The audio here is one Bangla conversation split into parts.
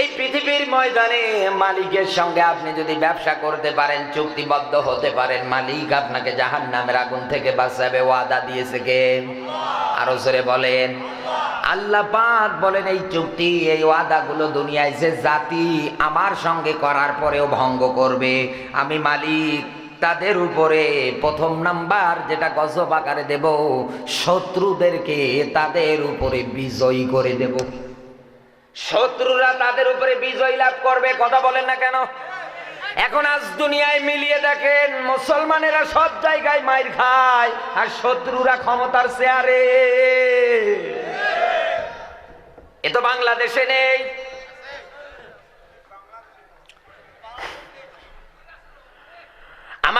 এই পৃথিবীর ময়দানে মালিকের সঙ্গে আপনি যদি ব্যবসা করতে পারেন, চুক্তিবদ্ধ হতে পারেন, মালিক আপনাকে জাহান নামের আগুন থেকে বাঁচাবে, ওয়াদা দিয়েছে কে? আরও জোরে বলেন। আল্লাহ পাক বলেন, এই চুক্তি, এই ওয়াদাগুলো দুনিয়ায় যে জাতি আমার সঙ্গে করার পরেও ভঙ্গ করবে। আমি মালিক, তাদের উপরে প্রথম নাম্বার যেটা গজব আকারে দেব, শত্রুদেরকে তাদের উপরে বিজয়ী করে দেব। শত্রুরা তাদের উপরে বিজয় লাভ করবে, কথা বলেন না কেন? এখন আজ দুনিয়ায় মিলিয়ে দেখেন, মুসলমানেরা সব জায়গায় মাইর খায়, আর শত্রুরা ক্ষমতার চেয়ারে। এ তো বাংলাদেশে নেই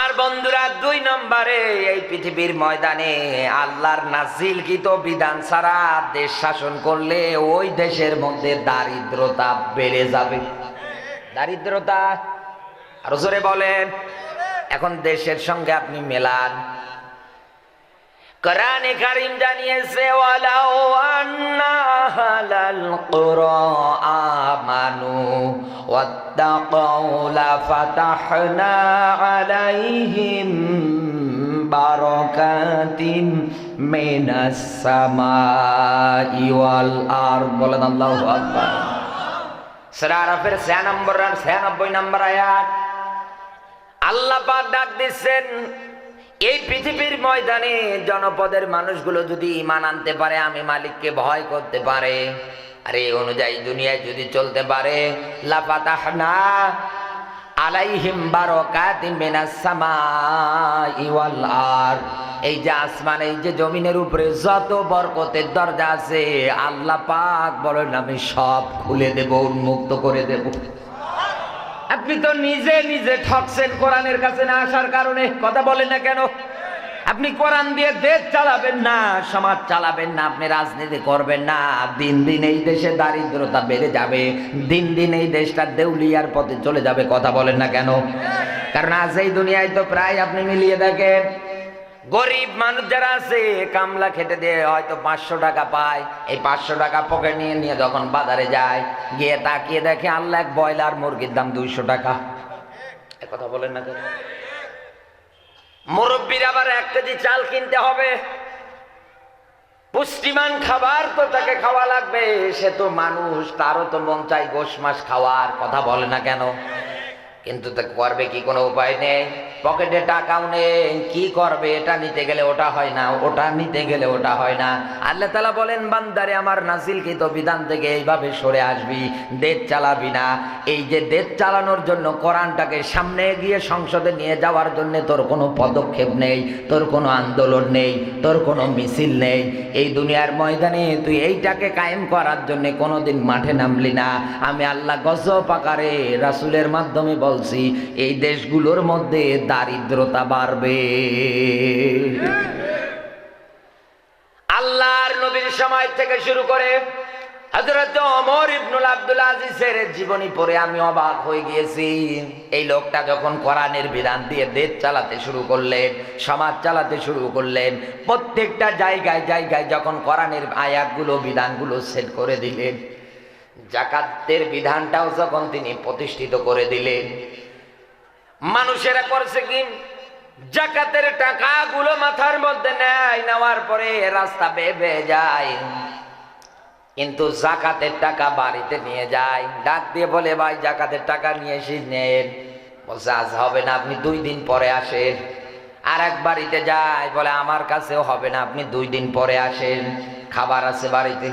আমার বন্ধুরা, দুই নম্বরে এই পৃথিবীর ময়দানে আল্লাহর নাজিলকৃত বিধান ছাড়া দেশ শাসন করলে ওই দেশের মধ্যে দারিদ্রতা বেড়ে যাবে। দারিদ্রতা, আরও জোরে বলেন। এখন দেশের সঙ্গে আপনি মেলান। কোরআনে কারীম জানিয়েছে, ওয়ালাউ আন্না আহলাল কুরা আমানু। লাফাতাহনা আলাইহিম বারাকাতিন মিনাস সামাই ওয়াল আরদ বলেন আল্লাহু আকবার। সূরা আরাফের 96 নম্বর 96 নম্বর আয়াত। আল্লাহ পাক ডাক দিচ্ছেন, এই পৃথিবীর ময়দানে জনপদের মানুষগুলো যদি ইমান আনতে পারে, আমি মালিককে ভয় করতে পারে। আর এই অনুযায়ী দুনিয়ায় যদি চলতে পারে, লাফাতাহনা আলাইহিম বারাকাতিন মিনাস সামাই ওয়াল আরদ। এই যে আসমান, এই যে জমিনের উপরে যত বরকতের দরজা আছে, আল্লাহ পাক বলেন, আমি সব খুলে দেব, উন্মুক্ত করে দেব। আপনি তো নিজে নিজে ঠকছেন কোরআনের কাছে না আসার কারণে, কথা বলেন না কেন? আপনি কোরআন দিয়ে দেশ চালাবেন না, সমাজ চালাবেন না, আপনি রাজনীতি করবেন না। দিন দিন এই দেশে দারিদ্রতা বেড়ে যাবে, দিন দিন এই দেশটা দেউলিয়ার পথে চলে যাবে, কথা বলেন না কেন? কারণ আজ এই দুনিয়ায় তো প্রায় আপনি মিলিয়ে দেখেন, গরিব মানুষ যারা আছে, কামলা খেটে দিয়ে হয়তো পাঁচশো টাকা পায়, এই পাঁচশো টাকা পকেট নিয়ে নিয়ে যখন বাজারে যায়, গিয়ে তাকিয়ে দেখে আল্লাহ এক ব্রয়লার মুরগির দাম দুইশো টাকা। কথা বলেন না কেন? মুরব্বীর আবার এক কেজি চাল কিনতে হবে। পুষ্টিমান খাবার তো তাকে খাওয়া লাগবে, সে তো মানুষ, তারও তো মন চাই গোশ মাস খাওয়ার, কথা বলে না কেন? কিন্তু করবে কি কোনো উপায় নেই? পকেটে টাকাও নেই, কি করবে? এটা নিতে গেলে ওটা হয় না, ওটা নিতে গেলে ওটা হয় না। আল্লাহ তালা বলেন, বান্দারে, আমার নাসিল কি তো বিধান থেকে এইভাবে সরে আসবি, দেশ চালাবি না। এই যে দেশ চালানোর জন্য কোরআনটাকে সামনে গিয়ে সংসদে নিয়ে যাওয়ার জন্য তোর কোনো পদক্ষেপ নেই, তোর কোনো আন্দোলন নেই, তোর কোনো মিছিল নেই। এই দুনিয়ার ময়দানে তুই এইটাকে কায়েম করার জন্য কোনোদিন মাঠে নামলি না। আমি আল্লাহ গজব আকারে রাসুলের মাধ্যমে বলছি, এই দেশগুলোর মধ্যে দারিদ্রতা বাড়বে। আল্লাহর নবীর সময় থেকে শুরু করে আমি অবাক হয়ে গিয়েছি। এই লোকটা যখন কোরআনের বিধান দিয়ে দেশ চালাতে শুরু করলেন, সমাজ চালাতে শুরু করলেন, প্রত্যেকটা জায়গায় জায়গায় যখন কোরআনের আয়াতগুলো, বিধানগুলো সেট করে দিলেন জাকাতের বিধানটাও যখন তিনি প্রতিষ্ঠিত করে দিলেন, মানুষেরা করছে কি? জাকাতের টাকাগুলো মাথার মধ্যে নেয়, নেওয়ার পরে রাস্তা বেয়ে যায়। কিন্তু জাকাতের টাকা বাড়িতে নিয়ে যায়। ডাক দিয়ে বলে, ভাই, জাকাতের টাকা নিয়ে এসে নেন। বলছে, আজ হবে না, আপনি দুই দিন পরে আসেন। আর এক বাড়িতে যায়, বলে, আমার কাছেও হবে না, আপনি দুই দিন পরে আসেন। খাবার আছে বাড়িতে।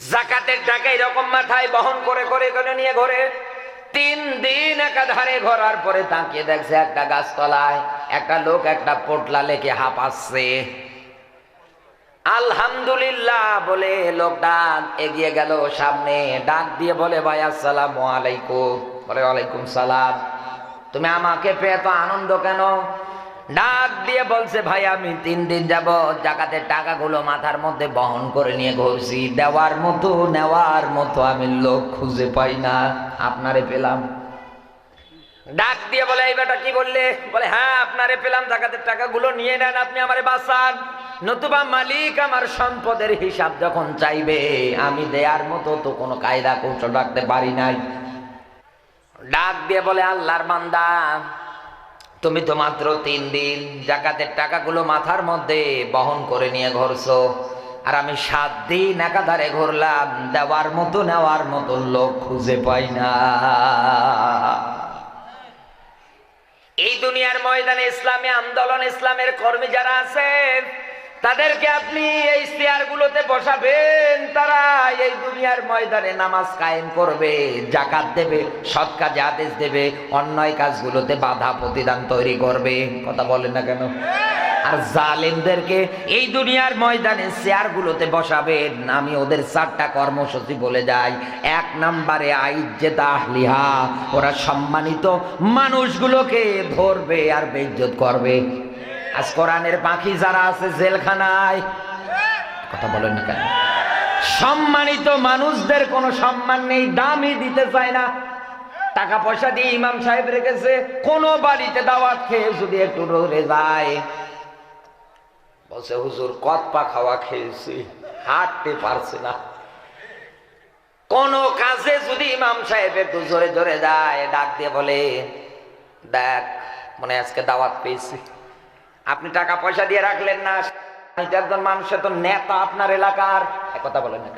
জাকাতের টাকা এরকম মাথায় বহন করে করে করে নিয়ে ঘরে। তিন দিন একাধারে ঘোরার পরে তাকিয়ে দেখছে একটা গাছতলায় একটা লোক একটা পোটলা লেকে হাঁপাচ্ছে আলহামদুলিল্লাহ বলে লোকটা এগিয়ে গেল সামনে, ডাক দিয়ে বলে, ভাই, আসসালাম আলাইকুম। বলে, ওয়ালাইকুম সালাম। তুমি আমাকে পেয়ে তো আনন্দ কেন? ডাক দিয়ে বলছে, ভাই, আমি তিন দিন যাব জাকাতের টাকাগুলো মাথার মধ্যে বহন করে নিয়ে ঘুরছি। দেওয়ার মতো, নেওয়ার মতো আমি লোক খুঁজে পাই না। আপনারে পেলাম। ডাক দিয়ে বলে, এই বেটা কি বললে? বলে হ্যাঁ আপনারে পেলাম, জাকাতের টাকাগুলো নিয়ে নেন, আপনি আমারে বাঁচান। নতুবা মালিক আমার সম্পদের হিসাব যখন চাইবে, আমি দেয়ার মতো তো কোনো কায়দা কৌশল রাখতে পারি নাই। ডাক দিয়ে বলে, আল্লাহর বান্দা তুমি তো মাত্র তিন দিন জাকাতের টাকাগুলো মাথার মধ্যে বহন করে নিয়ে ঘুরছো। আর আমি সাত দিন একাধারে ঘুরলাম, দেওয়ার মতো নেওয়ার মতো লোক খুঁজে পাই না। এই দুনিয়ার ময়দানে ইসলামী আন্দোলন, ইসলামের কর্মী যারা আছেন তাদেরকে আপনি এই চেয়ার গুলোতে বসাবেন, তারা এই দুনিয়ার ময়দানে নামাজ কায়েম করবে জাকাত দেবে, সৎ কাজে আদেশ দেবে, অন্যায় কাজগুলোতে বাধা প্রতিদান তৈরি করবে। কথা বলেন না কেন? আর জালেমদেরকে এই দুনিয়ার ময়দানে চেয়ার গুলোতে বসাবেন, আমি ওদের চারটা কর্মসূচি বলে যাই। এক নম্বরে আইজ্জেত আহলিহা, ওরা সম্মানিত মানুষগুলোকে ধরবে আর বেইজ্জত করবে। আজ কোরআনের পাখি যারা আছে জেলখানায়, কথা বলেন না কেন? সম্মানিত মানুষদের কোনো সম্মান নেই, দামই দিতে চায় না। টাকা পয়সা দিয়ে ইমাম সাহেব রেখেছে, কোন বাড়িতে দাওয়াত খেয়ে যদি একটু রোরে যায়। বলছে, হুজুর, কত পা খাওয়া খেয়েছি, হাঁটতে পারছে না। কোন কাজে যদি ইমাম সাহেব একটু জোরে জোরে যায়, ডাক দিয়ে বলে, দেখ, মনে আজকে দাওয়াত পেয়েছি। আপনি টাকা পয়সা দিয়ে রাখলেন না একজন মানুষের তো নেতা আপনার এলাকার। কথা বলেন না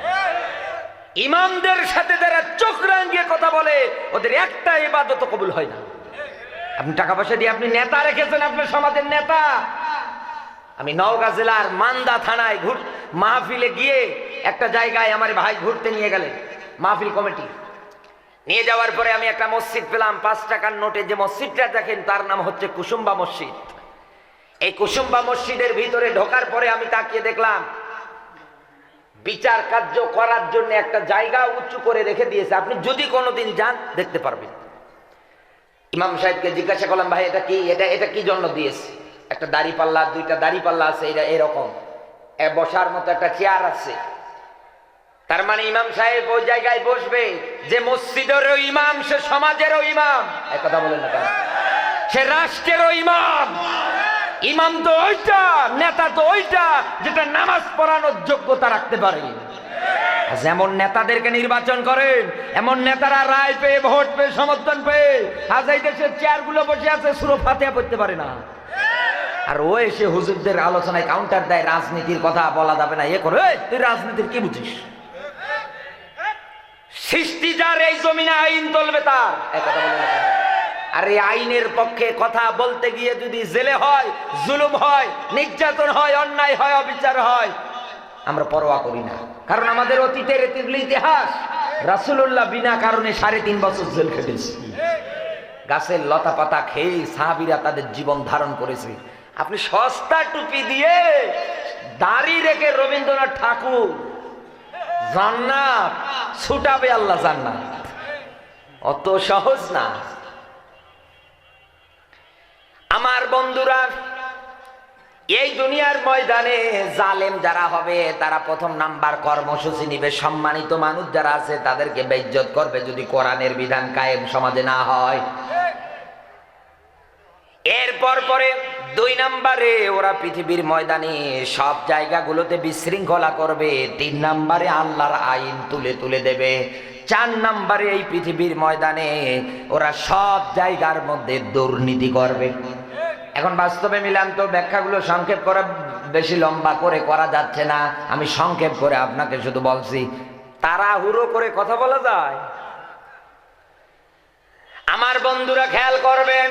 সাথে যারা চোখ রাঙিয়ে কথা বলে, ওদের একটা ইবাদত কবুল হয় না। আপনি টাকা পয়সা দিয়ে আপনি নেতা রেখেছেন, আপনার সমাজের নেতা। আমি নওগাঁ জেলার মান্দা থানায় ঘুর মাহফিলে গিয়ে একটা জায়গায় আমার ভাই ঘুরতে নিয়ে গেলেন, মাহফিল কমিটি। নিয়ে যাওয়ার পরে আমি একটা মসজিদ পেলাম, পাঁচ টাকার নোটে যে মসজিদটা দেখেন, তার নাম হচ্ছে কুসুম্বা মসজিদ। এই কুসুম্বা মসজিদের ভিতরে ঢোকার পরে আমি তাকিয়ে দেখলাম, বিচার কার্য করার জন্য একটা জায়গা উঁচু করে রেখে দিয়েছে। আপনি যদি কোনোদিন যান, দেখতে পারবেন। ইমাম সাহেবকে জিজ্ঞাসা করলাম, ভাই, এটা কি? এটা এটা কি জন্য দিয়েছে? একটা দাড়ি পাল্লা, দুইটা দাড়ি পাল্লা আছে, এটা এরকম। বসার মতো একটা চেয়ার আছে। তার মানে ইমাম সাহেব ওই জায়গায় বসবে যে মসজিদেরও ইমাম, সে সমাজেরও ইমাম। কথা বলেন না কেন? সে রাষ্ট্রেরও ইমাম। ইমাম তো ওইটা, নেতা তো ওইটা, যেটা নামাজ পড়ানোর যোগ্যতা রাখতে পারে। যেমন নেতাদেরকে নির্বাচন করেন, এমন নেতারা রায় পেয়ে, ভোট পেয়ে, সমর্থন পেয়ে, আজ এই দেশের চেয়ারগুলো বসে আছে, সুরো ফাতিয়া পড়তে পারে না। আর ও এসে হুজুরদের আলোচনায় কাউন্টার দেয়, রাজনীতির কথা বলা যাবে না। এ করে তুই রাজনীতির কি বুঝিস? সৃষ্টি যার, এই জমিনে আইন চলবে তার। কথা বলে? আর এই আইনের পক্ষে কথা বলতে গিয়ে যদি জেলে হয়, জুলুম হয়, নির্যাতন হয়, অন্যায় হয়, অবিচার হয়, আমরা পরোয়া করি না। কারণ আমাদের অতীতের ইতিহাস রাসুল্লাহ বিনা কারণে সাড়ে তিন বছর জেল খেটেছে। গাছের লতা পাতা খেয়ে সাহাবিরা তাদের জীবন ধারণ করেছে। আপনি সস্তা টুপি দিয়ে দাড়ি রেখে রবীন্দ্রনাথ ঠাকুর, জান্নাত, ছুটাবে আল্লাহ জান্নাত। অত সহজ না। আমার বন্ধুরা, এই দুনিয়ার ময়দানে জালেম যারা হবে, তারা প্রথম নাম্বার কর্মসূচি নিবে। সম্মানিত মানুষ যারা আছে, তাদেরকে বেজ্জত করবে যদি কোরআনের বিধান কায়েম সমাজে না হয়। এরপর পরে দুই নাম্বারে ওরা পৃথিবীর ময়দানে সব জায়গাগুলোতে বিশৃঙ্খলা করবে। তিন নাম্বারে আল্লাহর আইন তুলে তুলে দেবে। চার নাম্বারে এই পৃথিবীর ময়দানে ওরা সব জায়গার মধ্যে দুর্নীতি করবে। এখন বাস্তবে মিলাম তো ব্যাখ্যাগুলো সংক্ষেপ করে, বেশি লম্বা করে করা যাচ্ছে না। আমি সংক্ষেপ করে আপনাকে শুধু বলছি, তাড়াহুড়ো করে কথা বলা যায়। আমার বন্ধুরা খেয়াল করবেন